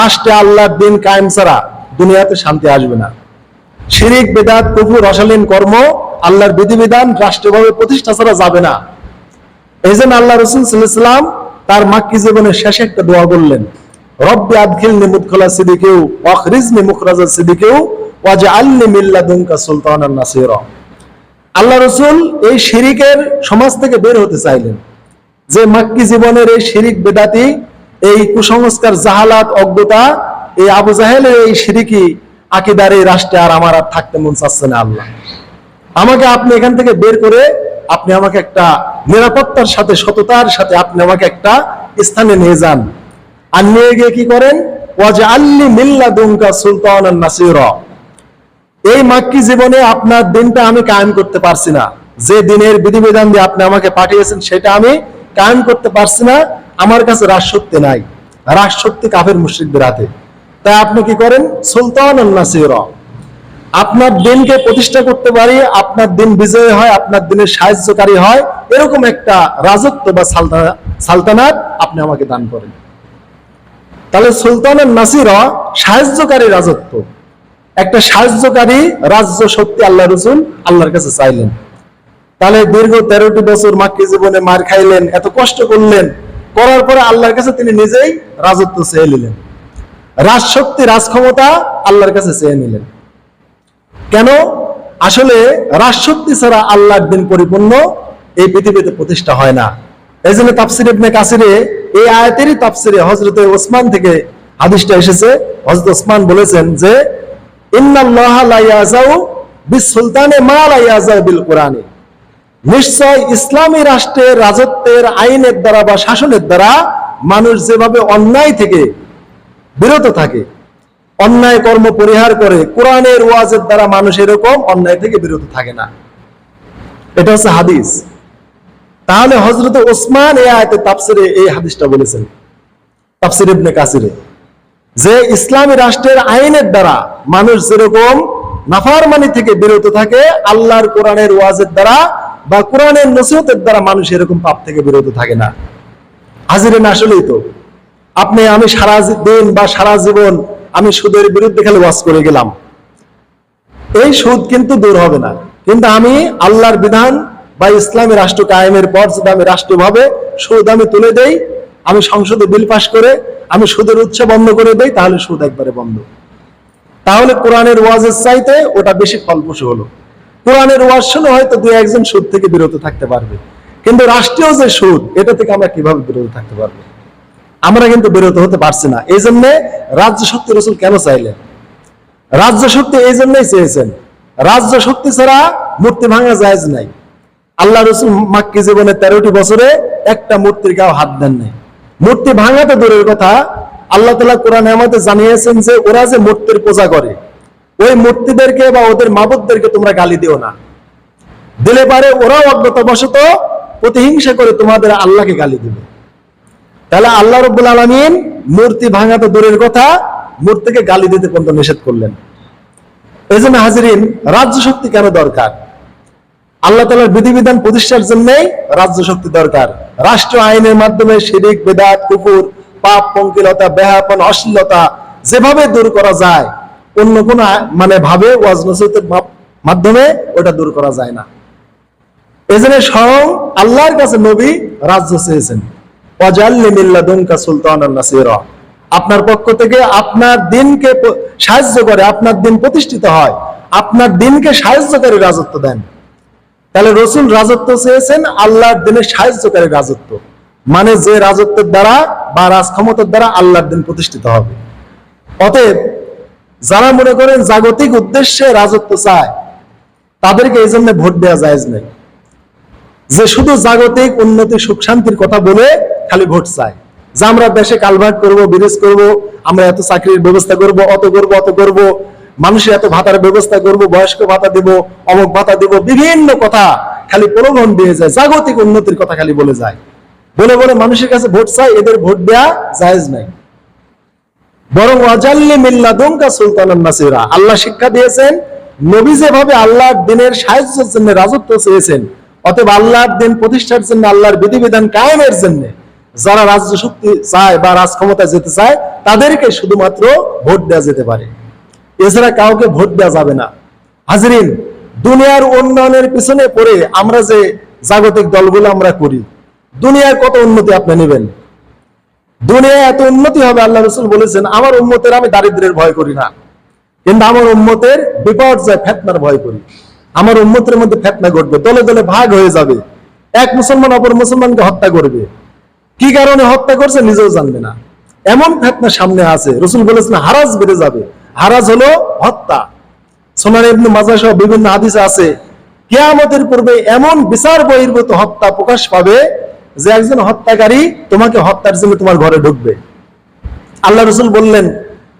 রাষ্ট্রে আল্লাহর দিন কায়েম ছাড়া দুনিয়াতে শান্তি আসবে না। শিরিক, বেদাত, কুফুর, অশালীন কর্ম আল্লাহর বিধিবিধান রাষ্ট্রভাবে প্রতিষ্ঠা ছাড়া যাবে না। এই জন্য আল্লাহ রসুল সাল্লাম তার মাক্কি জীবনের শেষে একটা দোয়া বললেন রব্বি আদখিল সিদিকেও অখরিজ নিমুখরাজা সিদিকেও আল্লি মিল্লা সুলতান নাসির। আল্লাহ রসুল এই শিরিকের সমাজ থেকে বের হতে চাইলেন। যে মাক্কি জীবনের এই শিরিক, বেদাতি এই কুসংস্কার, জাহালাত, অজ্ঞতা, এই আবু জাহেলের এই শিরিকি আকিদার এই রাষ্ট্রে আর আমার আর থাকতে মন চাচ্ছে না আল্লাহ। আমাকে আপনি এখান থেকে বের করে আপনি আমাকে একটা নিরাপত্তার সাথে, সততার সাথে আপনি আমাকে একটা স্থানে নিয়ে যান। আর নিয়ে গিয়ে কি করেন? ওয়াজে আল্লি মিল্লা সুলতান নাসির। এই মাক্কি জীবনে আপনার দিনটা আমি কায়েম করতে পারছি না। যে দিনের বিধিবিধান দিয়ে আপনি আমাকে পাঠিয়েছেন, সেটা আমি কায়েম করতে পারছি না। আমার কাছে রাজশক্তি নাই। রাজশক্তি কাফের মুশ্রিকদের হাতে। তাই আপনি কি করেন? সুলতান নাসির আপনার দিনকে প্রতিষ্ঠা করতে পারি, আপনার দিন বিজয় হয়, আপনার দিনের সাহায্যকারী হয়, এরকম একটা রাজত্ব বা সালতানাত আপনি আমাকে দান করেন। তাহলে সুলতানের নাসিরা সাহায্যকারী রাজত্ব। একটা সাহায্যকারী রাজ্য শক্তি আল্লাহ রসুল আল্লাহর কাছে চাইলেন। তাহলে দীর্ঘ তেরোটি বছর মাক্কি জীবনে মার খাইলেন, এত কষ্ট করলেন করার পরে আল্লাহর কাছে তিনি নিজেই রাজত্ব চেয়ে নিলেন। রাজশক্তি, রাজক্ষমতা আল্লাহর কাছে চেয়ে নিলেন। কেন? আসলে রাজশক্তি ছাড়া আল্লাহর দিন পরিপূর্ণ এই পৃথিবীতে প্রতিষ্ঠা হয় না। এই জন্য তাফসির ইবনে কাসিরে এই আয়াতেরই তাফসিরে হজরত ওসমান থেকে হাদিসটা এসেছে। হজরত ওসমান বলেছেন যে, ইন্নাল্লাহ লা ইয়াজাউ বিসুলতানে মা লা ইয়াজাউ বিল কোরআনে। নিশ্চয় ইসলামী রাষ্ট্রের রাজত্বের আইনের দ্বারা বা শাসনের দ্বারা মানুষ যেভাবে অন্যায় থেকে বিরত থাকে, অন্যায় কর্ম পরিহার করে, কোরআনের ওয়াজের দ্বারা মানুষ এরকম অন্যায় থেকে বিরত থাকে না। এটা হচ্ছে হাদিস। তাহলে হজরত ওসমান এই আয়তে তাফসিরে এই হাদিসটা বলেছেন, তাফসির ইবনে কাসিরে, যে ইসলামী রাষ্ট্রের আইনের দ্বারা মানুষ যেরকম নাফারমানি থেকে বিরত থাকে, আল্লাহর কোরআনের ওয়াজের দ্বারা বা কোরআনের নসিহতের দ্বারা মানুষ এরকম পাপ থেকে বিরত থাকে না। হাজিরেন আসলেই তো। আপনি, আমি সারা দিন বা সারা জীবন আমি সুদের বিরুদ্ধে খালি ওয়াজ করে গেলাম। এই সুদ কিন্তু দূর হবে না। কিন্তু আমি আল্লাহর বিধান বা ইসলামী রাষ্ট্র কায়েমের পর যদি আমি রাষ্ট্রভাবে সুদ আমি তুলে দেই, আমি সংসদে বিল পাশ করে আমি সুদের উৎস বন্ধ করে দেই, তাহলে সুদ একবারে বন্ধ। তাহলে কোরআনের ওয়াজের চাইতে ওটা বেশি ফলপ্রসূ হলো। কোরআনের ওয়াজ শুনে হয়তো দু একজন সুদ থেকে বিরত থাকতে পারবে। কিন্তু রাষ্ট্রীয় যে সুদ, এটা থেকে আমরা কীভাবে বিরত থাকতে পারব? আমরা কিন্তু বিরত হতে পারছি না। এই জন্য রাজ্য শক্তি রসুল কেন চাইলেন? রাজ্য শক্তি এই জন্যই চেয়েছেন। রাজ্য শক্তি ছাড়া মূর্তি ভাঙা জায়েজ নাই। আল্লাহ রসুল মাক্কি জীবনে তেরোটি বছরে একটা মূর্তির গাও হাত দেন নাই। মূর্তি ভাঙা তো দূরের কথা। আল্লাহ তালা কোরআন আমাদের জানিয়েছেন যে ওরা যে মূর্তির পূজা করে ওই মূর্তিদেরকে বা ওদের মাবুদদেরকে তোমরা গালি দিও না। দিলে পারে ওরাও অজ্ঞতাবশত প্রতিহিংসা করে তোমাদের আল্লাহকে গালি দিবে। তাহলে আল্লাহ রব্বুল আলমিন মূর্তি ভাঙা তো দূরের কথা, মূর্তিকে গালি দিতে পর্যন্ত নিষেধ করলেন। এই জন্য হাজিরিন, রাজ্য শক্তি কেন দরকার? আল্লাহ তালার বিধিবিধান প্রতিষ্ঠার জন্যই রাজ্য শক্তি দরকার। রাষ্ট্র আইনের মাধ্যমে শিরিক, বেদাত কুকুর পাপ পঙ্কিলতা বেহাপন অশ্লীলতা যেভাবে দূর করা যায় অন্য কোন মানে ভাবে ওয়াজ নসিহতের মাধ্যমে ওটা দূর করা যায় না। এজন্য স্বয়ং আল্লাহর কাছে নবী রাজ্য চেয়েছেন। ওয়াজাল্লি মিল্লাদুনকা সুলতানান নাসিরা। আপনার পক্ষ থেকে আপনার দিনকে সাহায্য করে, আপনার দিন প্রতিষ্ঠিত হয়, আপনার দিনকে সাহায্যকারী রাজত্ব দেন। তাহলে রসুল রাজত্ব চেয়েছেন আল্লাহর দিনের সাহায্যকারী রাজত্ব। মানে যে রাজত্বের দ্বারা বা রাজক্ষমতার দ্বারা আল্লাহর দিন প্রতিষ্ঠিত হবে। অতএব যারা মনে করেন জাগতিক উদ্দেশ্যে রাজত্ব চায়, তাদেরকে এই জন্য ভোট দেওয়া যায় নেই। যে শুধু জাগতিক উন্নতি, সুখ, শান্তির কথা বলে খালি ভোট চায়। যে আমরা দেশে কালভার্ট করব ব্রিজ করব, আমরা এত চাকরির ব্যবস্থা করব, অত করব অত করব মানুষের এত ভাতার ব্যবস্থা করব, বয়স্ক ভাতা দিব, অমুক ভাতা দিব, বিভিন্ন কথা খালি প্রলোভন দিয়ে যায়, জাগতিক উন্নতির কথা খালি বলে যায়। বলে বলে মানুষের কাছে ভোট চায়, এদের ভোট দেয়া জায়েজ নাই। বরং অজাল্লি মিল্লাদুমকা সুলতানান নাসিরা। আল্লাহ শিক্ষা দিয়েছেন, নবী যেভাবে আল্লাহর দিনের সাহায্যের জন্য রাজত্ব চেয়েছেন, অতএব আল্লাহর দিন প্রতিষ্ঠার জন্য আল্লাহর বিধিবিধান কায়েমের জন্য যারা রাজ্য শক্তি চায় বা রাজ ক্ষমতায় যেতে চায়, তাদেরকে শুধুমাত্র ভোট দেওয়া যেতে পারে। এছাড়া কাউকে ভোট দেওয়া যাবে না। হাজরিন, দুনিয়ার উন্নয়নের পিছনে পড়ে আমরা যে জাগতিক দলগুলো আমরা করি, দুনিয়ার কত উন্নতি আপনি নেবেন? দুনিয়ায় এত উন্নতি হবে, আল্লাহ রসুল বলেছেন, আমার উন্মতের আমি দারিদ্রের ভয় করি না। কিন্তু আমার উন্মতের বিপর্যয়, ফেতনার ভয় করি। আমার উন্মতের মধ্যে ফেতনা ঘটবে, দলে দলে ভাগ হয়ে যাবে। এক মুসলমান অপর মুসলমানকে হত্যা করবে। কি কারণে হত্যা করছে নিজেও জানবে না। এমন ফেতনা সামনে আছে, রসুল বলেছেন, হারাজ বেড়ে যাবে। হারাজ হলো হত্যা। সোনার ইবনে মাজা সহ বিভিন্ন হাদিসে আছে, কেয়ামতের পূর্বে এমন বিচার বহির্ভূত হত্যা প্রকাশ পাবে যে একজন হত্যাকারী তোমাকে হত্যার জন্য তোমার ঘরে ঢুকবে। আল্লাহ রসুল বললেন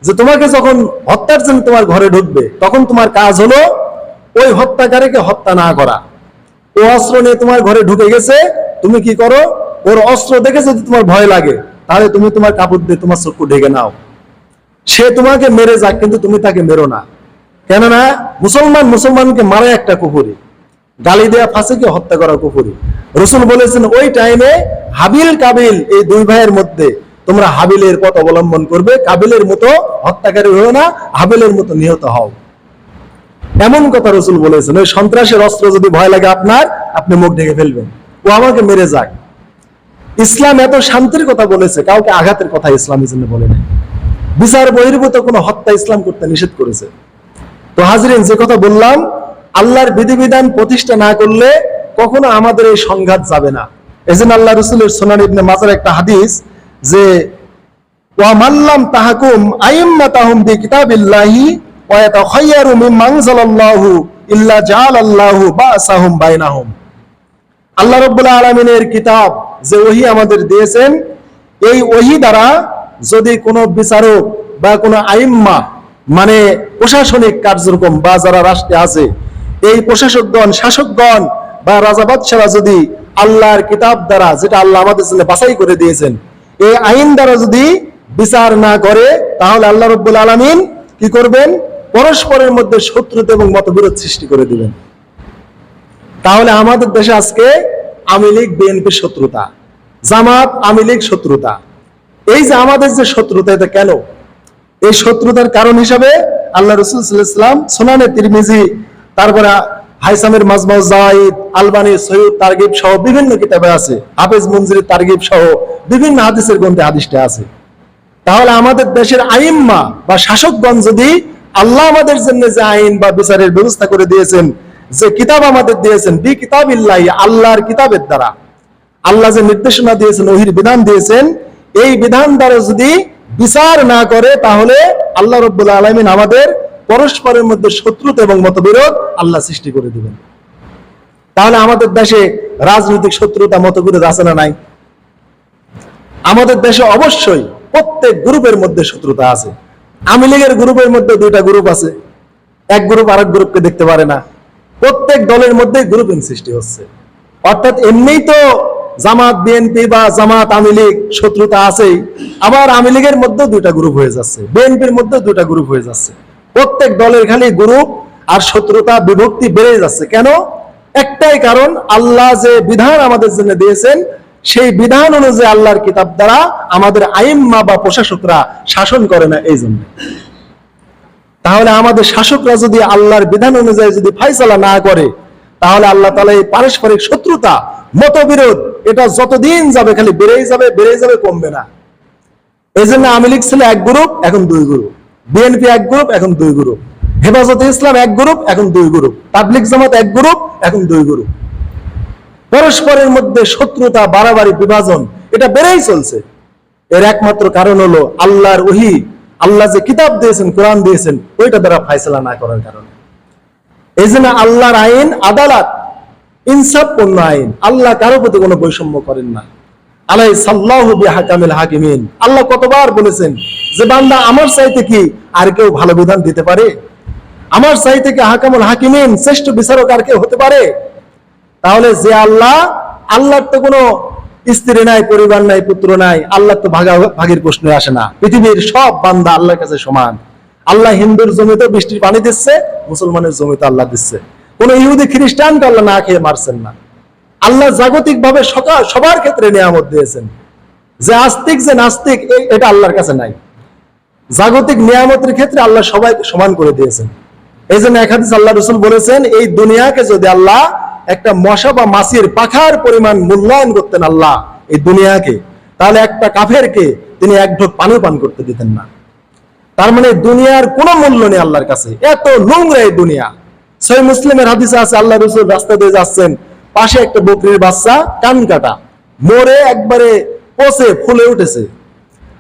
যে তোমাকে যখন হত্যার জন্য তোমার ঘরে ঢুকবে, তখন তোমার কাজ হলো ওই হত্যাকারীকে হত্যা না করা। ও অস্ত্র নিয়ে তোমার ঘরে ঢুকে গেছে, তুমি কি করো? ওর অস্ত্র দেখে যদি তোমার ভয় লাগে, তাহলে তুমি তোমার কাপড় দিয়ে তোমার চক্ষু ঢেকে নাও। সে তোমাকে মেরে যাক, কিন্তু তুমি তাকে মেরো না। কেননা মুসলমান মুসলমানকে মারা একটা কুকুরি গালি দেয়া ফাঁসিকে হত্যা করা কুকুরি রসুল বলেছেন, ওই টাইমে হাবিল কাবিল, এই দুই ভাইয়ের মধ্যে তোমরা হাবিলের পথ অবলম্বন করবে, কাবিলের মতো হত্যাকারী হও না, হাবিলের মতো নিহত হও। এমন কথা রসুল বলেছেন, ওই সন্ত্রাসের অস্ত্র যদি ভয় লাগে আপনার, আপনি মুখ ঢেকে ফেলবেন। ও আমাকে মেরে যাক। ইসলাম এত শান্তির কথা বলেছে, কাউকে আঘাতের কথা ইসলাম এই জন্য বলে নাই। বিচার বহির্ভূত কোনো হত্যা ইসলাম করতে নিষেধ করেছে। তো হাজরিন, যে কথা বললাম আল্লাহর বিধিবিধান প্রতিষ্ঠা না করলে কখনো আমাদের এই সংঘাত যাবে না। এজন্য আল্লাহ রসুলের সোনার ইবনে মাজার একটা হাদিস যে তাহাকুম আইম্মা তাহুম বি কিতাবিল্লাহি ওয়া ইল্লা বাসাহুম বাইনাহুম। আল্লাহ রব্বুল আলমিনের কিতাব যে ওহি আমাদের দিয়েছেন, এই ওহি দ্বারা যদি কোনো বিচারক বা কোনো আইম্মা মানে প্রশাসনিক কার্যক্রম বা যারা রাষ্ট্রে আছে এই প্রশাসকগণ, শাসকগণ বা রাজা বাদশারা যদি আল্লাহর কিতাব দ্বারা যেটা আল্লাহ আমাদের জন্য বাছাই করে দিয়েছেন, এই আইন দ্বারা যদি বিচার না করে, তাহলে আল্লাহ রব্বুল আলমিন কি করবেন? পরস্পরের মধ্যে শত্রুতা এবং মতবিরোধ সৃষ্টি করে দিবেন। তাহলে আমাদের দেশে আজকে আওয়ামী লীগ বিএনপির শত্রুতা, জামাত, আওয়ামী লীগ শত্রুতা। এই যে আমাদের যে শত্রুতা, এটা কেন? এই শত্রুতার কারণ হিসাবে আল্লাহ রসুল সাল্লাম সোনানে তিরমিজি তারপরে হাইসামের মাজমাউ জাহিদ আলবানি, সৈয়দ তারগিব সহ বিভিন্ন কিতাবে আছে। হাফেজ মঞ্জুরি তারগিব সহ বিভিন্ন হাদিসের গ্রন্থে হাদিসটা আছে। তাহলে আমাদের দেশের আইম্মা বা শাসকগণ যদি আল্লাহ আমাদের জন্য যে আইন বা বিচারের ব্যবস্থা করে দিয়েছেন, যে কিতাব আমাদের দিয়েছেন, বি কিতাব ইল্লাহি আল্লাহর কিতাবের দ্বারা, আল্লাহ যে নির্দেশনা দিয়েছেন, ওহির বিধান দিয়েছেন, এই বিধান দ্বারা যদি বিচার না করে, তাহলে আল্লাহ রব্বুল আলমিন আমাদের পরস্পরের মধ্যে শত্রুতা এবং মতবিরোধ আল্লাহ সৃষ্টি করে দিবেন। তাহলে আমাদের দেশে রাজনৈতিক শত্রুতা, মতবিরোধ আছে না নাই? আমাদের দেশে অবশ্যই প্রত্যেক গ্রুপের মধ্যে শত্রুতা আছে। আওয়ামী লীগের গ্রুপের মধ্যে দুইটা গ্রুপ আছে। এক গ্রুপ আরেক গ্রুপকে দেখতে পারে না। প্রত্যেক দলের মধ্যে গ্রুপিং সৃষ্টি হচ্ছে। অর্থাৎ এমনিই তো জামাত বিএনপি বা জামাত, আওয়ামী লীগ শত্রুতা আছেই। আবার আওয়ামী লীগের মধ্যে দুইটা গ্রুপ হয়ে যাচ্ছে। বিএনপির মধ্যে দুইটা গ্রুপ হয়ে যাচ্ছে। প্রত্যেক দলের খালি গ্রুপ আর শত্রুতা, বিভক্তি বেড়ে যাচ্ছে। কেন? একটাই কারণ, আল্লাহ যে বিধান আমাদের জন্য দিয়েছেন, সেই বিধান অনুযায়ী আল্লাহর কিতাব দ্বারা আমাদের আইম্মা বা প্রশাসকরা শাসন করে না এই জন্য। তাহলে আমাদের শাসকরা যদি আল্লাহর বিধান অনুযায়ী যদি ফাইসালা না করে, তাহলে আল্লাহ তালা এই পারস্পরিক শত্রুতা, মতবিরোধ, এটা যতদিন যাবে খালি বেড়েই যাবে বেড়েই যাবে, কমবে না। এই জন্য আমি লীগ ছিল এক গ্রুপ, এখন দুই গ্রুপ। বিএনপি এক গ্রুপ এখন দুই গ্রুপ হেফাজতে ইসলাম এক গ্রুপ এখন দুই গ্রুপ তাবলিক জামাত এক গ্রুপ এখন দুই গ্রুপ পরস্পরের মধ্যে শত্রুতা, বাড়াবাড়ি, বিভাজন, এটা বেড়েই চলছে। এর একমাত্র কারণ হলো আল্লাহর ওহি। আল্লাহ যে কিতাব দিয়েছেন, কোরআন দিয়েছেন, ওইটা দ্বারা ফাইসলা না করার কারণে। এই জন্য আল্লাহর আইন, আদালত, ইনসাফপূর্ণ আইন। আল্লাহ কারও প্রতি কোনো বৈষম্য করেন না। আলাই সাল্লাহ হাকামিল হাকিমিন। আল্লাহ কতবার বলেছেন যে, বান্দা আমার চাইতে কি আর কেউ ভালো বিধান দিতে পারে? আমার চাইতে কি হাকামুল হাকিমিন শ্রেষ্ঠ বিচারক আর কেউ হতে পারে? তাহলে যে আল্লাহ, আল্লাহর তো কোনো স্ত্রী নাই, পরিবার নাই, পুত্র নাই আল্লাহ তো ভাগা ভাগের প্রশ্ন আসে না। পৃথিবীর সব বান্দা আল্লাহর কাছে সমান। আল্লাহ হিন্দুর জমিতে বৃষ্টির পানি দিচ্ছে, মুসলমানের জমিতে আল্লাহ দিচ্ছে। কোন ইহুদি খ্রিস্টানকে আল্লাহ না খেয়ে মারছেন না। আল্লাহ জাগতিক ভাবে সবার ক্ষেত্রে নিয়ামত দিয়েছেন। যে আস্তিক, যে নাস্তিক এটা আল্লাহর কাছে নাই। জাগতিক নিয়ামতের ক্ষেত্রে আল্লাহ সবাইকে সমান করে দিয়েছেন। এই জন্য এক হাদিস আল্লাহ রসুল বলেছেন, এই দুনিয়াকে যদি আল্লাহ একটা মশা বা মাছির পাখার পরিমাণ মূল্যায়ন করতেন আল্লাহ, এই দুনিয়াকে, তাহলে একটা কাফেরকে তিনি এক ঢোক পানি পান করতে দিতেন না। তার মানে দুনিয়ার কোনো মূল্য নেই আল্লাহর কাছে। এত নোংরা এই দুনিয়া। সেই মুসলিমের হাদিসে আছে, আল্লাহ রসুল রাস্তা দিয়ে যাচ্ছেন পাশে একটা বকরির বাচ্চা কান কাটা। মরে একবারে পচে ফুলে উঠেছে।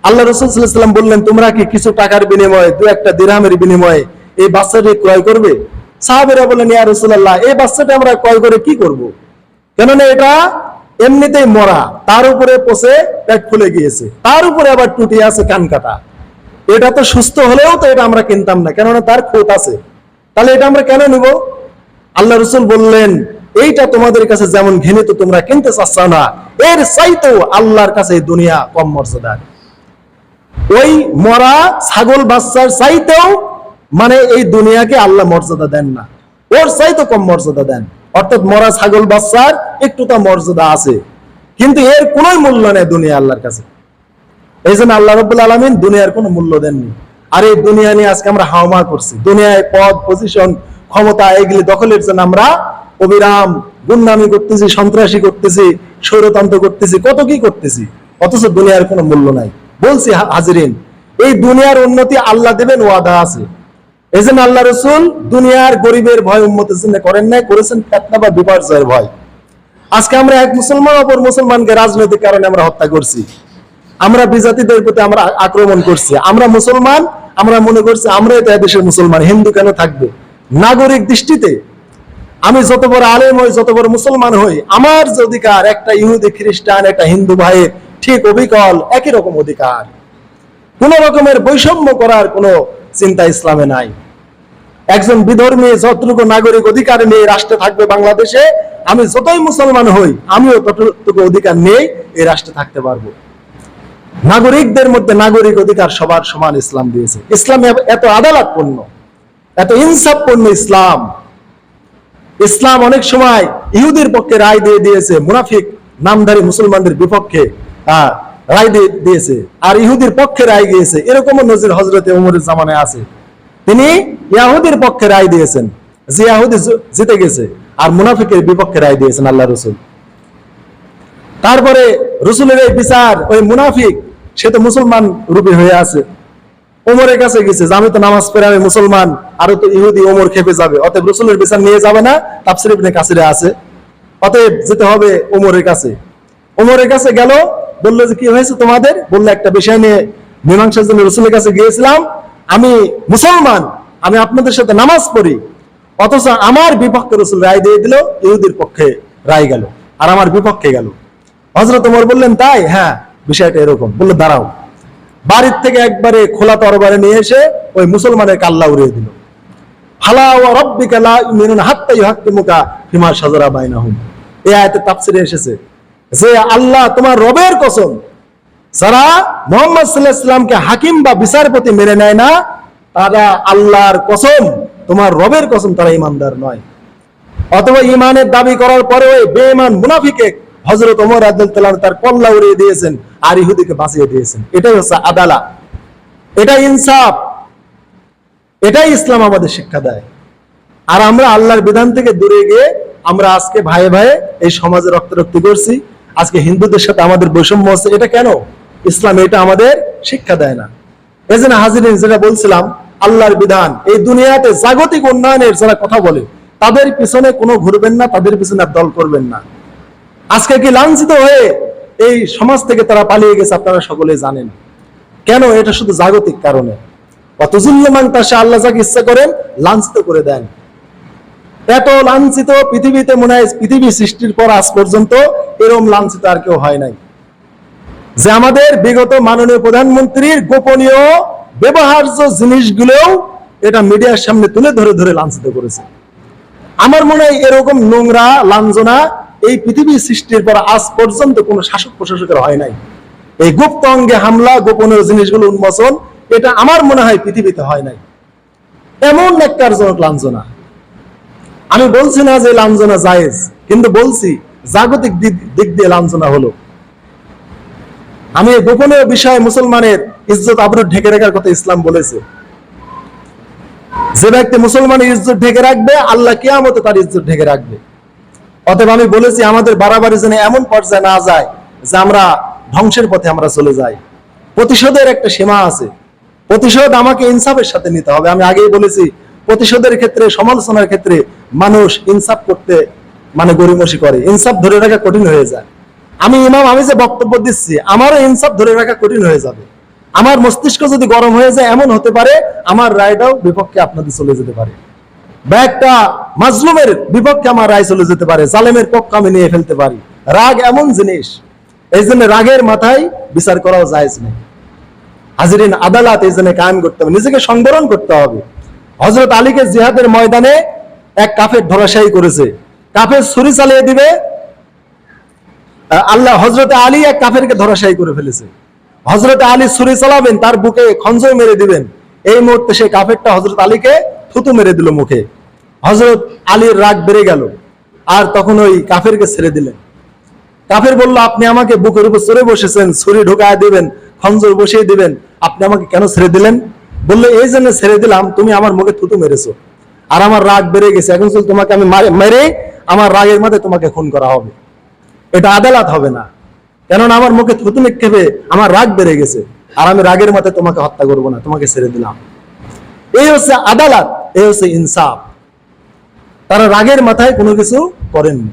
আল্লাহ রসুল সাল্লাম বললেন, তোমরা কি কিছু টাকার বিনিময়ে, দু একটা দিরহামের বিনিময়ে এই বাচ্চাটি ক্রয় করবে? সাহাবেরা বললেন, ইয়া রসুল্লাহ এই বাচ্চাটা আমরা ক্রয় করে কি করব। কেননা এটা এমনিতেই মরা, তার উপরে পচে পেট ফুলে গিয়েছে, তার উপরে আবার টুটি আছে কান কাটা। এটা তো সুস্থ হলেও তো এটা আমরা কিনতাম না, কেননা তার খোঁত আছে। তাহলে এটা আমরা কেন নিব? আল্লাহ রসুল বললেন এইটা তোমাদের কাছে যেমন ঘৃণিত, তোমরা কিনতে চাচ্ছ না। এর চাইতেও আল্লাহর কাছে দুনিয়া কম মর্যাদার। ওই মরা ছাগল বাচ্চার চাইতেও মানে এই দুনিয়াকে আল্লাহ মর্যাদা দেন না। ওর চাইতে কম মর্যাদা দেন। অর্থাৎ মরা ছাগল বাচ্চার একটু তা মর্যাদা আছে। কিন্তু এর কোনোই মূল্য নেই দুনিয়া আল্লাহর কাছে। এই জন্য আল্লাহ রব্বুল আলমিন দুনিয়ার কোনো মূল্য দেননি। আর এই দুনিয়া নিয়ে আজকে আমরা হাওমা করছি। দুনিয়ায় পদ পজিশন ক্ষমতা, এগুলি দখলের জন্য আমরা অবিরাম গুন্ডামি করতেছি, সন্ত্রাসী করতেছি, স্বৈরতন্ত্র করতেছি, কত কি করতেছি? অথচ দুনিয়ার কোনো মূল্য নাই। বলছি হাজিরিন, এই দুনিয়ার উন্নতি আল্লাহ দেবেন, ওয়াদা আছে। এই জন্য আল্লাহ রসুল দুনিয়ার গরিবের ভয় উন্মতের জন্য করেন নাই, করেছেন ফেতনা বা বিপর্যয়ের ভয়। আজকে আমরা এক মুসলমান অপর মুসলমানকে রাজনৈতিক কারণে আমরা হত্যা করছি। আমরা বিজাতিদের প্রতি আমরা আক্রমণ করছি। আমরা মুসলমান, আমরা মনে করছি আমরাই তো দেশের মুসলমান, হিন্দু কেন থাকবে? নাগরিক দৃষ্টিতে আমি যত বড় আলেম হই, যত বড় মুসলমান হই, আমার যে অধিকার, একটা ইহুদি, খ্রিস্টান, একটা হিন্দু ভাইয়ের ঠিক অবিকল, একই রকম অধিকার। কোন রকমের বৈষম্য করার কোনো চিন্তা ইসলামে নাই। একজন বিধর্মী, যতটুকু নাগরিক অধিকার নিয়ে রাষ্ট্রে থাকবে বাংলাদেশে, আমি যতই মুসলমান হই, আমিও ততটুকু অধিকার নিয়ে এই রাষ্ট্রে থাকতে পারব। নাগরিকদের মধ্যে নাগরিক অধিকার সবার সমান ইসলাম দিয়েছে। ইসলাম এত আদালতপূর্ণ, এত ইনসাফ ইনসাফপূর্ণ ইসলাম। ইসলাম অনেক সময় ইহুদির পক্ষে রায় দিয়ে দিয়েছে, মুনাফিক, নামধারী মুসলমানদের বিপক্ষে রায় দিয়ে দিয়েছে। আর ইহুদির পক্ষে রায় গিয়েছে এরকমও নজির হজরতে উমরের জামানায় আছে। তিনি ইয়াহুদির পক্ষে রায় দিয়েছেন, যে ইয়াহুদি জিতে গেছে, আর মুনাফিকের বিপক্ষে রায় দিয়েছেন আল্লাহ রসুল। তারপরে রসুলের এই বিচার, ওই মুনাফিক, সে তো মুসলমান রূপে হয়ে আছে। ওমরের কাছে গেছে, যে আমি তো নামাজ পড়ে আমি মুসলমান, আরও তো ইহুদি ওমর খেপে যাবে। অতএব রসুলের বিচার নিয়ে যাবে না তাপসির ইবনে কাসিরে আছে। অতএব যেতে হবে ওমরের কাছে। ওমরের কাছে গেল, বলল যে, কি হয়েছে তোমাদের? বলল, একটা বিষয় নিয়ে মীমাংসার জন্য রসুলের কাছে গিয়েছিলাম। আমি মুসলমান, আমি আপনাদের সাথে নামাজ পড়ি। অথচ আমার বিপক্ষে রসুল রায় দিয়ে দিল, ইহুদির পক্ষে রায় গেল, আর আমার বিপক্ষে গেল। হজরত ওমর বললেন, তাই? হ্যাঁ বিষয়টা এরকম। বলল, দাঁড়াও। বাড়ির থেকে একবারে খোলা তরবারে নিয়ে এসে ওই মুসলমানের কাল্লা উড়িয়ে দিল। ফালা ও রব্বিকা লা ইউমিনুনা হাত্তা ইউহাক্কিমুকা ফিমা শাজারা বাইনাহুম। এই আয়াতে তাফসিরে এসেছে যে আল্লাহ তোমার রবের কসম, যারা মোহাম্মদ সাল্লাল্লাহু আলাইহি সাল্লামকে হাকিম বা বিচারপতি মেনে নেয় না, তারা আল্লাহর কসম, তোমার রবের কসম তারা ইমানদার নয়। অথবা ইমানের দাবি করার পরে ওই মুনাফিকে হজরত ওমর রাদিয়াল্লাহু তার কল্লা উড়িয়ে দিয়েছেন। আর ইহুদিকে বাঁচিয়ে দিয়েছেন। এটাই হচ্ছে আদালা। এটাই ইনসাফ। এটাই ইসলাম আমাদের শিক্ষা দেয়। আর আমরা আল্লাহর বিধান থেকে দূরে গিয়ে আমরা আজকে ভাই ভাই এই সমাজে রক্তারক্তি করছি। আজকে হিন্দুদের সাথে আমাদের বৈষম্য হচ্ছে এটা কেন? ইসলাম এটা আমাদের শিক্ষা দেয় না। এই জন্য হাজিরিন যেটা বলছিলাম, আল্লাহর বিধান, এই দুনিয়াতে জাগতিক উন্নয়নের যারা কথা বলে, তাদের পিছনে কোনো ঘুরবেন না, তাদের পিছনে দল করবেন না। আজকে কি লাঞ্ছিত হয়ে এই সমাজ থেকে তারা পালিয়ে গেছে, আপনারা সকলে জানেন। কেন? এটা শুধু জাগতিক কারণে। অতজুল্যমান আল্লাহ যাকে ইচ্ছা করেন, লাঞ্ছিত করে দেন। এত লাঞ্ছিত পৃথিবীতে মনে হয় পৃথিবী সৃষ্টির পর আজ পর্যন্ত এরম লাঞ্ছিত আর কেউ হয় নাই। যে আমাদের বিগত মাননীয় প্রধানমন্ত্রীর গোপনীয় ব্যবহার্য জিনিসগুলোও এটা মিডিয়ার সামনে তুলে ধরে ধরে লাঞ্ছিত করেছে। আমার মনে হয় এরকম নোংরা, লাঞ্ছনা এই পৃথিবী সৃষ্টির পর আজ পর্যন্ত কোনো শাসক প্রশাসকের হয় নাই। এই গুপ্ত অঙ্গে হামলা গোপনীয় জিনিসগুলো উন্মোচন, এটা আমার মনে হয় পৃথিবীতে হয় নাই। এমন ন্যাক্কারজনক লাঞ্ছনা। আমি বলছি না যে লাঞ্ছনা জায়েজ, কিন্তু বলছি জাগতিক দিক দিয়ে লাঞ্ছনা হলো। আমি গোপনীয় বিষয়ে মুসলমানের ইজ্জত আবরুদ ঢেকে রাখার কথা ইসলাম বলেছে। যে ব্যক্তি মুসলমানের ইজ্জত ঢেকে রাখবে, আল্লাহ কিয়ামতে তার ইজ্জত ঢেকে রাখবে। অতএব আমি বলেছি, আমাদের বাড়াবাড়ি যেন এমন পর্যায়ে না যায় যে আমরা ধ্বংসের পথে আমরা চলে যাই। প্রতিশোধের একটা সীমা আছে। প্রতিশোধ আমাকে ইনসাফের সাথে নিতে হবে। আমি আগেই বলেছি, প্রতিশোধের ক্ষেত্রে, সমালোচনার ক্ষেত্রে মানুষ ইনসাফ করতে মানে গরিমসি করে। ইনসাফ ধরে রাখা কঠিন হয়ে যায়। আমি ইমাম, আমি যে বক্তব্য দিচ্ছি, আমারও ইনসাফ ধরে রাখা কঠিন হয়ে যাবে। আমার মস্তিষ্ক যদি গরম হয়ে যায়, এমন হতে পারে, আমার রায়টাও বিপক্ষে আপনাদের চলে যেতে পারে। বা একটা মাজলুমের বিপক্ষে আমার রায় চলে যেতে পারে, জালেমের পক্ষ আমি নিয়ে ফেলতে পারি। রাগ এমন জিনিস, এই জন্য রাগের মাথায় বিচার করাও যায় নেই। হাজিরিন আদালত এই জন্য কায়েম করতে হবে, নিজেকে সংবরণ করতে হবে। হজরত আলীকে জিহাদের ময়দানে এক কাফের ধরাশায়ী করেছে। কাফের ছুরি চালিয়ে দিবে আল্লাহ হজরত আলী এক কাফেরকে ধরাশায়ী করে ফেলেছে। হজরত আলী ছুরি চালাবেন, তার বুকে খঞ্জর মেরে দিবেন। এই মুহূর্তে সেই কাফেরটা হজরত আলীকে থুতু মেরে দিল মুখে। হজরত আলীর রাগ বেড়ে গেল, আর তখন ওই কাফেরকে ছেড়ে দিলেন। কাফের বলল, আপনি আমাকে বুকের উপর চড়ে বসেছেন, ছুরি ঢোকায় দিবেন, খঞ্জর বসিয়ে দিবেন, আপনি আমাকে কেন ছেড়ে দিলেন? বলল, এই জন্য ছেড়ে দিলাম, তুমি আমার মুখে থুতু মেরেছো, আর আমার রাগ বেড়ে গেছে। এখন তোমাকে আমি মেরে আমার রাগের মধ্যে তোমাকে খুন করা হবে। এটা আদালত হবে না। কেননা আমার মুখে থুতু নিক্ষেপে আমার রাগ বেড়ে গেছে, আর আমি রাগের মধ্যে তোমাকে হত্যা করব না, তোমাকে ছেড়ে দিলাম। এই হচ্ছে আদালত এই হচ্ছে ইনসাফ। তারা রাগের মাথায় কোনো কিছু করেননি।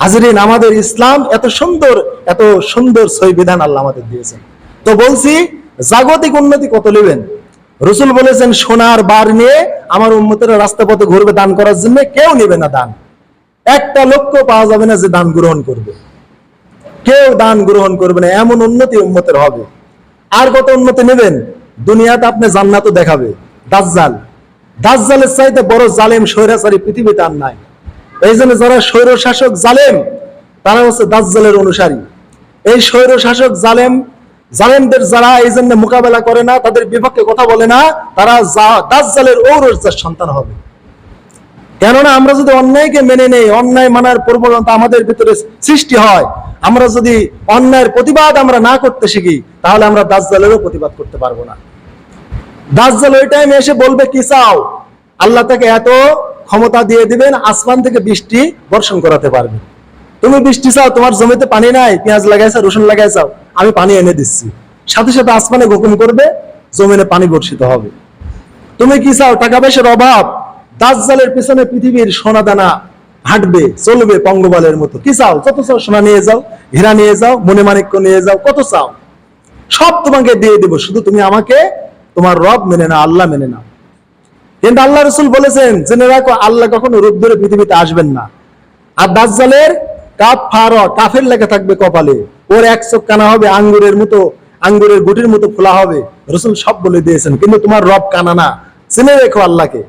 হাজিরিন, আমাদের ইসলাম এত সুন্দর এত সুন্দর সই বিধান আল্লাহ আমাদের দিয়েছেন। তো বলছি, জাগতিক উন্নতি কত নেবেন? রসুল বলেছেন, সোনার বার নিয়ে আমার উন্মতের রাস্তা পথে ঘুরবে, দান করার জন্য কেউ নেবে না দান। একটা লক্ষ্য পাওয়া যাবে না যে দান গ্রহণ করবে। কেউ দান গ্রহণ করবে না, এমন উন্নতি উন্মতের হবে। আর কত উন্নতি নেবেন? দুনিয়াতে আপনি জান্নাতও দেখাবে। দাজ্জাল। দাজ্জালের চাইতে বড় জালেম, স্বৈরাচারী পৃথিবীতে আর নাই। এই জন্য যারা স্বৈর শাসক জালেম, তারা হচ্ছে দাজ্জালের অনুসারী। এই স্বৈর শাসক জালেম, জালেমদের যারা এই জন্য মোকাবেলা করে না, তাদের বিপক্ষে কথা বলে না, তারা দাজ্জালের ঔরজার সন্তান হবে। কেননা আমরা যদি অন্যায়কে মেনে নেই, অন্যায় মানার প্রবণতা আমাদের ভিতরে সৃষ্টি হয়, আমরা যদি অন্যায়ের প্রতিবাদ আমরা না করতে শিখি, তাহলে আমরা দাজ্জালেরও প্রতিবাদ করতে পারব না। দাজ্জাল ওই টাইমে এসে বলবে, কি চাও? আল্লাহ তাকে এত ক্ষমতা দিয়ে দিবেন, আসমান থেকে বৃষ্টি বর্ষণ করাতে পারবে। তুমি বৃষ্টি চাও, তোমার জমিতে পানি নাই, পেঁয়াজ লাগাইছাও রসুন লাগাইছাও আমি পানি এনে দিচ্ছি। সাথে সাথে আসমানে হুকুম করবে, জমিনে পানি বর্ষিত হবে। তুমি কি চাও? টাকা পয়সার অভাব। দাজ্জালের পিছনে পৃথিবীর সোনা দানা হাঁটবে, চলবে পঙ্গপালের মতো। কি চাও? কত চাও সোনা নিয়ে যাও, হীরা নিয়ে যাও মনে মানিক্য নিয়ে যাও, কত চাও, সব তোমাকে দিয়ে দেবো। শুধু তুমি আমাকে তোমার রব মেনে নাও, আল্লাহ মেনে নাও। কিন্তু আল্লাহ রসুল বলেছেন জেনে রাখো, আল্লাহ কখনো রূপ ধরে পৃথিবীতে আসবেন না। আর দাজ্জালের কাপ ফার, কাফের লেগে থাকবে কপালে। ওর এক চোখ কানা হবে, আঙ্গুরের মতো, আঙ্গুরের গুটির মতো খোলা হবে। রসুল সব বলে দিয়েছেন, কিন্তু তোমার রব কানা না। চিনে রেখো আল্লাহকে।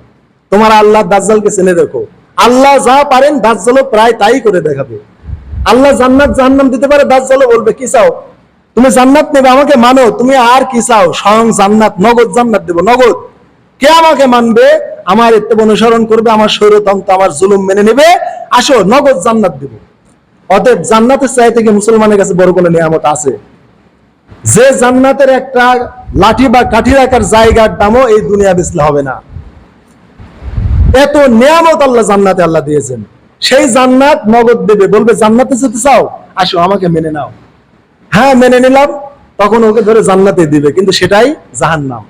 তোমার আল্লাহ দাজ্জালকে চিনে রেখো। আল্লাহ যা পারেন, দাজ্জালও প্রায় তাই করে দেখাবে। আল্লাহ জান্নাত জাহান্নাম দিতে পারে, দাজ্জালও বলবে, কি চাও? তুমি জান্নাত নেবে, আমাকে মানো। তুমি আর কি চাও? স্বয়ং জান্নাত, নগদ জান্নাত দেবো, নগদ। কে আমাকে মানবে? আমার ইত্তেব অনুসরণ করবে, আমার স্বৈরতন্ত্র, আমার জুলুম মেনে নেবে। আসো, নগদ জান্নাত দেব। অতএব জান্নাতের চাই থেকে মুসলমানের কাছে বড় কোনো নিয়ামত আছে? যে জান্নাতের একটা লাঠি বা কাঠি রাখার জায়গার দামও এই দুনিয়া বেচলে হবে না। এত নিয়ামত আল্লাহ জান্নাতে আল্লাহ দিয়েছেন। সেই জান্নাত নগদ দেবে। বলবে, জান্নাতে যেতে চাও? আসো, আমাকে মেনে নাও। হ্যাঁ মেনে নিলাম। তখন ওকে ধরে জান্নাতে দিবে, কিন্তু সেটাই জাহান্নাম।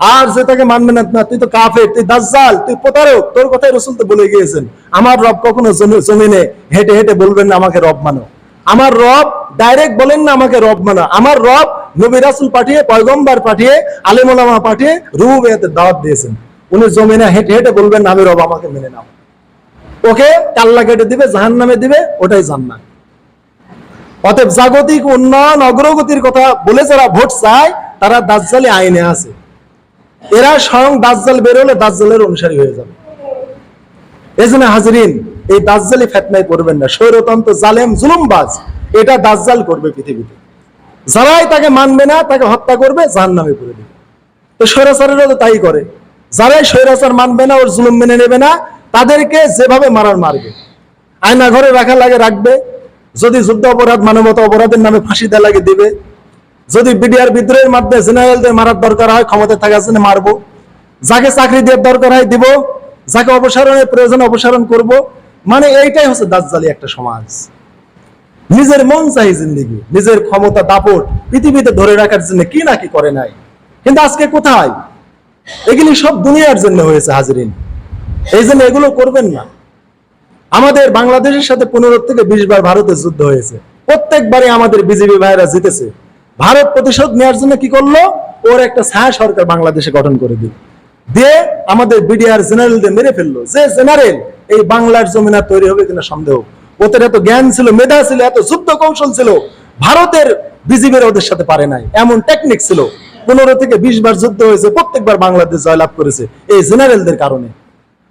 আর যে তাকে মানবে না তুই তো কাফের, তুই দাজ্জাল, তুই প্রতারক, তোর কথাই রসুল তো বলে গিয়েছেন। আমার রব কখনো জমিনে হেঁটে হেঁটে বলবেন না আমাকে রব মানো। আমার রব ডাইরেক্ট বলেন না আমাকে রব মানো। আমার রব নবী রাসুল পাঠিয়ে, পয়গম্বার পাঠিয়ে, আলিমুলামা পাঠিয়ে রুবেতের দাওয়াত দিয়েছেন। উনি জমিনে হেঁটে হেঁটে বলবেন না আমি রব, আমাকে মেনে নাও। ওকে কাল্লা কেটে দিবে জাহান নামে দিবে, ওটাই জান্নাত। অতএব জাগতিক উন্নয়ন অগ্রগতির কথা বলে যারা ভোট চায়, তারা দাজ্জালি আইনে আছে। এরা স্বয়ং দাজ্জাল বেরোলে দাজ্জালের অনুসারী হয়ে যাবে। এই জন্য হাজরিন, এই দাজ্জালি ফেতনায় করবেন না। স্বৈরতন্ত্র জালেম, জুলুমবাজ, এটা দাজ্জাল করবে পৃথিবীতে। যারাই তাকে মানবে না, তাকে হত্যা করবে জাহান নামে করে দেবে। তো স্বৈরাচারেরও তো তাই করে। যারাই স্বৈরাচার মানবে না, ওর জুলুম মেনে নেবে না, তাদেরকে যেভাবে মারার মারবে। আয়না ঘরে রাখা লাগে রাখবে যদি যুদ্ধ অপরাধ, মানবতা অপরাধের নামে ফাঁসি দেওয়া লাগে দিবে। যদি বিডিআর বিদ্রোহের মাধ্যমে জেনারেলদের মারার দরকার হয় ক্ষমতা থাকার জন্য মারবো। যাকে চাকরি দেওয়ার দরকার হয় দিব, যাকে অপসারণের প্রয়োজন অপসারণ করব। মানে এইটাই হচ্ছে দাজ্জালি একটা সমাজ। নিজের মন চাই জিন্দিগি, নিজের ক্ষমতা দাপট পৃথিবীতে ধরে রাখার জন্য কি না কি করে নাই। কিন্তু আজকে কোথায়? এগুলি সব দুনিয়ার জন্য হয়েছে, হাজিরিন। এই জন্য এগুলো করবেন না। আমাদের বাংলাদেশের সাথে পনেরো থেকে বিশ বার ভারতের যুদ্ধ হয়েছে। প্রত্যেকবারই আমাদের বিজেপি ভাইরা জিতেছে। ভারত প্রতিশোধ নেওয়ার জন্য কি করল? ওর একটা ছায়া সরকার বাংলাদেশে গঠন করে দিল। দিয়ে আমাদের বিডিআর জেনারেলদের মেরে ফেলল। যে জেনারেল এই বাংলার জমিনা তৈরি হবে কিনা সন্দেহ। ওদের এত জ্ঞান ছিল, মেধা ছিল, এত যুদ্ধ কৌশল ছিল, ভারতের বিজিবির ওদের সাথে পারে নাই। এমন টেকনিক ছিল। পনেরো থেকে বিশ বার যুদ্ধ হয়েছে, প্রত্যেকবার বাংলাদেশ জয়লাভ করেছে এই জেনারেলদের কারণে।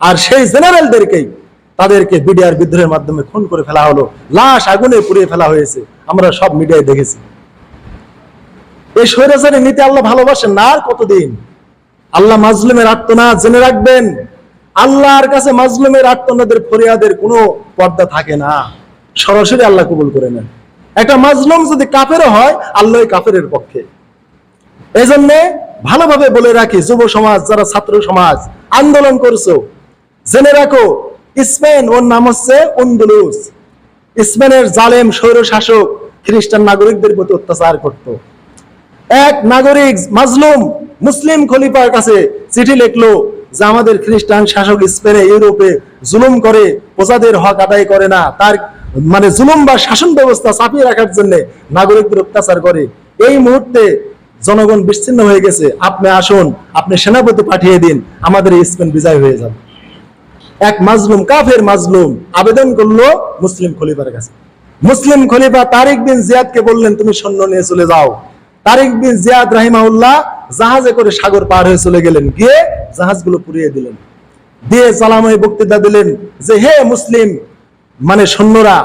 আর সেই জেনারেলদেরকেই তাদেরকে বিডিআর বিদ্রোহের মাধ্যমে খুন করে ফেলা হলো। লাশ আগুনে পুড়িয়ে ফেলা হয়েছে। আমরা সব মিডিয়ায় দেখেছি। এই স্বৈরাচারী নীতি আল্লাহ ভালোবাসেন না আর কতদিন? আল্লাহ মাজলুমের আত্মনাদ জেনে রাখবেন। আল্লাহর কাছে মাজলুমের আত্মনাদের ফরিয়াদের কোনো পর্দা থাকে না। সরাসরি আল্লাহ কবুল করে নেন। একটা মাজলুম যদি কাফেরও হয় আল্লাহ কাফেরের পক্ষে। এই জন্যে ভালোভাবে বলে রাখি, যুব সমাজ, যারা ছাত্র সমাজ, আন্দোলন করছ, জেনে রাখো স্পেন ওর নাম হচ্ছে উন্দুলুস স্পেনের জালেম স্বৈর শাসক খ্রিস্টান নাগরিকদের প্রতি অত্যাচার করত। এক নাগরিক মাজলুম মুসলিম খলিফার কাছে চিঠি লিখলো যে আমাদের খ্রিস্টান শাসক স্পেনে, ইউরোপে জুলুম করে, প্রজাদের হক আদায় করে না। তার মানে জুলুম বা শাসন ব্যবস্থা চাপিয়ে রাখার জন্য নাগরিকদের অত্যাচার করে। এই মুহূর্তে জনগণ বিচ্ছিন্ন হয়ে গেছে। আপনি আসুন, আপনি সেনাপতি পাঠিয়ে দিন, আমাদের স্পেন বিজয় হয়ে যাবে। এক মাজলুম, কাফের মাজলুম, আবেদন করল মুসলিম খলিফার কাছে। মুসলিম খলিফা তারিক বিন জিয়াদকে বললেন, তুমি সৈন্য নিয়ে চলে যাও। তারিক বিন জিয়াদ রাহিমাউল্লাহ জাহাজে করে সাগর পার হয়ে চলে গেলেন, গিয়ে জাহাজগুলো পুড়িয়ে দিলেন। দিয়ে সালামে বক্তৃতা দিলেন যে, হে মুসলিম মানে সৈন্যরা,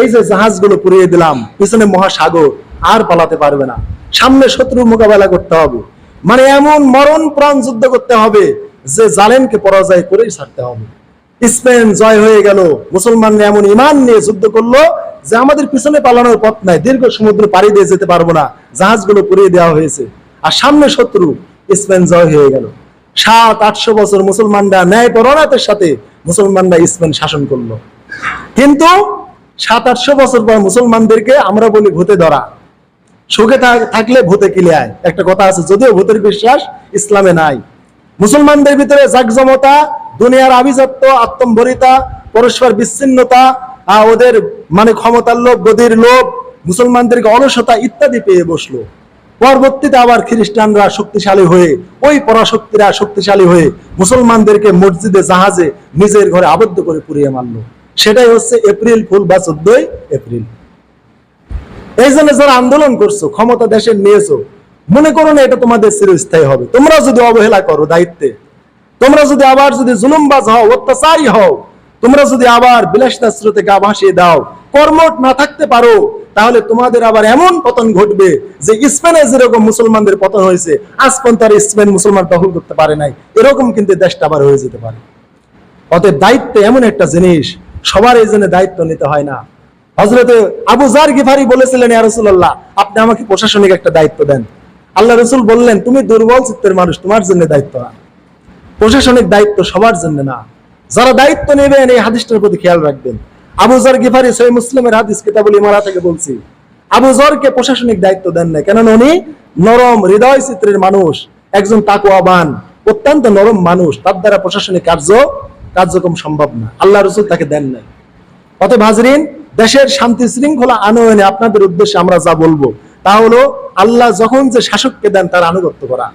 এই যে জাহাজগুলো পুড়িয়ে দিলাম, পিছনে মহাসাগর, আর পালাতে পারবে না। সামনে শত্রুর মোকাবেলা করতে হবে। মানে এমন মরণ প্রাণ যুদ্ধ করতে হবে যে, জালেমকে পরাজয় করেই ছাড়তে হবে। স্পেন জয় হয়ে গেল। মুসলমানরা এমন ইমান নিয়ে যুদ্ধ করল যে আমাদের পিছনে পালানোর পথ নাই, দীর্ঘ সমুদ্র পাড়ি দিয়ে যেতে পারব না, জাহাজগুলো পুড়িয়ে দেওয়া হয়েছে। আর সামনে শত্রু স্পেন জয় হয়ে গেল। সাত, আটশো বছর মুসলমানরা ন্যায় পরণাতের সাথে মুসলমানরা স্পেন শাসন করল। কিন্তু সাত, আটশো বছর পর মুসলমানদেরকে আমরা বলি ভূতে ধরা। সুখে থাক- থাকলে ভূতে কিলে আয় একটা কথা আছে, যদিও ভূতের বিশ্বাস ইসলামে নাই। মুসলমানদের ভিতরে জাকজমতা দুনিয়ার আভিজাত্য আত্মম্বরিতা পরস্পর বিচ্ছিন্নতা ওদের মানে ক্ষমতার লোভ, গদির লোভ, মুসলমানদেরকে অলসতা ইত্যাদি পেয়ে বসল। পরবর্তীতে আবার খ্রিস্টানরা শক্তিশালী হয়ে, ওই পরাশক্তিরা শক্তিশালী হয়ে মুসলমানদেরকে মসজিদে, জাহাজে নিজের ঘরে আবদ্ধ করে পুড়িয়ে মারলো। সেটাই হচ্ছে এপ্রিল ফুল বা চোদ্দই এপ্রিল। এই জন্য যারা আন্দোলন করছ, ক্ষমতা দেশের নিয়েছো, মনে করো না এটা তোমাদের চিরস্থায়ী হবে। তোমরা যদি অবহেলা করো দায়িত্বে তোমরা যদি আবার যদি জুলুমবাজ হও, অত্যাচারী হও, তোমরা যদি আবার বিলাসিতা স্রোতে গা ভাসিয়ে দাও কর্মট না থাকতে পারো, তাহলে তোমাদের আবার এমন পতন ঘটবে যে স্পেনে যেরকম মুসলমানদের পতন হয়েছে, আজ পর্যন্ত আর স্পেন মুসলমান দখল করতে পারে নাই। এরকম কিন্তু দেশটা আবার হয়ে যেতে পারে। অতএব দায়িত্ব এমন একটা জিনিস, সবার এই জন্য দায়িত্ব নিতে হয় না। হজরতে আবু জার গিফারি বলেছিলেন, ইয়া রাসূলুল্লাহ, আপনি আমাকে প্রশাসনিক একটা দায়িত্ব দেন। আল্লাহ রসুল বললেন, তুমি দুর্বল চিত্তের মানুষ, তোমার জন্য দায়িত্ব না। প্রশাসনিক দায়িত্ব সবার জন্য না। যারা দায়িত্ব নেবেন, এই হাদিসটার প্রতি খেয়াল রাখবেন। আবু জর গিফারি সহি মুসলিমের হাদিস কিতাবুল ইমারা থেকে বলছি, আবু জরকে প্রশাসনিক দায়িত্ব দেন না, কেননা উনি নরম হৃদয় চিত্রের মানুষ, একজন তাকুয়াবান অত্যন্ত নরম মানুষ। তার দ্বারা প্রশাসনিক কার্য, কার্যক্রম সম্ভব না। আল্লাহ রসুল তাকে দেন নাই। অতএব হাজরিন, দেশের শান্তি শৃঙ্খলা আনয়নে আপনাদের উদ্দেশ্যে আমরা যা বলব, তা হলো আল্লাহ যখন যে শাসককে দেন তার আনুগত্য করা।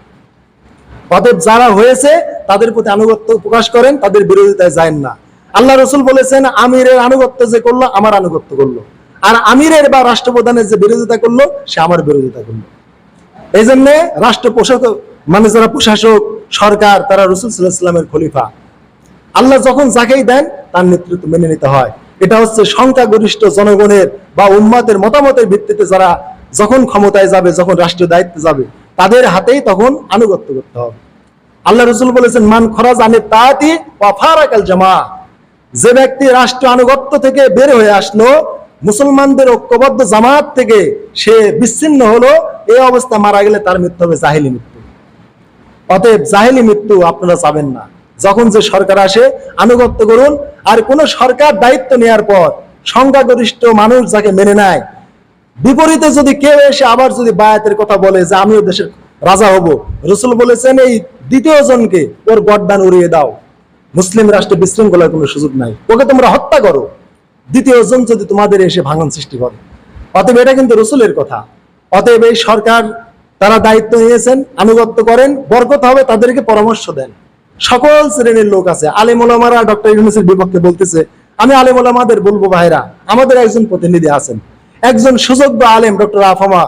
অতএব যারা হয়েছে তাদের প্রতি আনুগত্য প্রকাশ করেন, তাদের বিরোধিতায় যায় না। আল্লাহ রসুল বলেছেন, আমিরের আনুগত্য যে করল, আমার আনুগত্য করল। আর আমিরের বা রাষ্ট্রপ্রধানের যে বিরোধিতা করল, সে আমার বিরোধিতা করল। এই জন্য রাষ্ট্র পোষক মানে যারা প্রশাসক, সরকার, তারা রসুল সাল্লাহামের খলিফা। আল্লাহ যখন যাকেই দেন, তার নেতৃত্ব মেনে নিতে হয়। এটা হচ্ছে সংখ্যাগরিষ্ঠ জনগণের বা উম্মাতের মতামতের ভিত্তিতে যারা যখন ক্ষমতায় যাবে, যখন রাষ্ট্রীয় দায়িত্বে যাবে, তাদের হাতেই তখন আনুগত্য করতে হবে। আল্লাহ রসুল বলেছেন, মান খরাজ আনে তাঁতি ওয়াফারাকাল জামা যে ব্যক্তি রাষ্ট্র আনুগত্য থেকে বের হয়ে আসলো, মুসলমানদের ঐক্যবদ্ধ জামাত থেকে সে বিচ্ছিন্ন হলো, এই অবস্থা মারা গেলে তার মৃত্যু হবে জাহিলি মৃত্যু। অতএব জাহিলি মৃত্যু আপনারা চাবেন না। যখন যে সরকার আসে, আনুগত্য করুন, আর কোন সরকার দায়িত্ব নেওয়ার পর সংখ্যাগরিষ্ঠ মানুষ যাকে মেনে নেয়, বিপরীতে যদি কেউ এসে আবার যদি বায়াতের কথা বলে যে, আমিও দেশের রাজা হব। রসুল বলেছেন, এই দ্বিতীয় জনকে ওর গড্ডান উড়িয়ে দাও। মুসলিম রাষ্ট্রে বিশৃঙ্খলার কোনো সুযোগ নাই। ওকে তোমরা হত্যা করো। দ্বিতীয় জন যদি তোমাদের এসে ভাঙন সৃষ্টি করে। অতএব এটা কিন্তু রসুলের কথা। অতএব এই সরকার তারা দায়িত্ব নিয়েছেন, আনুগত্য করেন, বরকত হবে, তাদেরকে পরামর্শ দেন। সকল শ্রেণির লোক আছে। আলিম ওলামারা ডক্টর ইউনুসের বিপক্ষে বলতেছে, আমি আলিম ওলামাদের বলব ভাইরা, আমাদের একজন প্রতিনিধি আছেন। একজন সুযোগ্য আলেম ডক্টর আফামা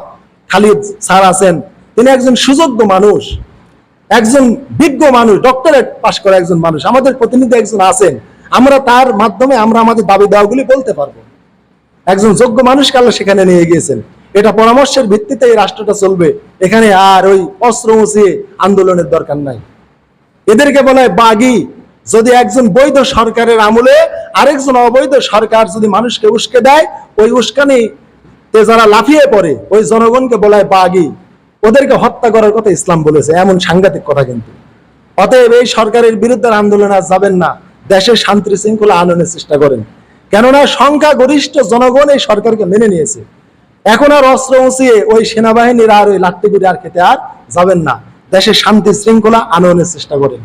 খালিদ স্যার আছেন। তিনি একজন সুযোগ্য মানুষ। একজন বিজ্ঞ মানুষ ডক্টরেট পাশ করা একজন মানুষ, আমাদের প্রতিনিধি একজন আছেন, আমরা তার মাধ্যমে আমরা আমাদের দাবি দাওয়াগুলি বলতে পারব। একজন যোগ্য মানুষকে আল্লাহ সেখানে নিয়ে গিয়েছেন। এটা পরামর্শের ভিত্তিতে এই রাষ্ট্রটা চলবে। এখানে আর ওই অস্ত্র মুছিয়ে আন্দোলনের দরকার নাই। এদেরকে বলা হয় বাগি। যদি একজন বৈধ সরকারের আমলে আরেকজন অবৈধ সরকার যদি মানুষকে উস্কে দেয়, ওই উস্কানি তে যারা লাফিয়ে পড়ে, ওই জনগণকে বলা বাগি। ওদেরকে হত্যা করার কথা ইসলাম বলেছে, এমন সাংঘাতিক কথা কিন্তু। অতএব এই সরকারের বিরুদ্ধে আন্দোলন আর যাবেন না দেশের শান্তি শৃঙ্খলা আনয়নের চেষ্টা করেন। কেননা সংখ্যাগরিষ্ঠ জনগণ এই সরকারকে মেনে নিয়েছে। এখন আর অস্ত্র উঁচিয়ে ওই সেনাবাহিনীর আর ওই লাট্টিবির আর খেতে আর যাবেন না। দেশের শান্তি শৃঙ্খলা আনয়নের চেষ্টা করেন।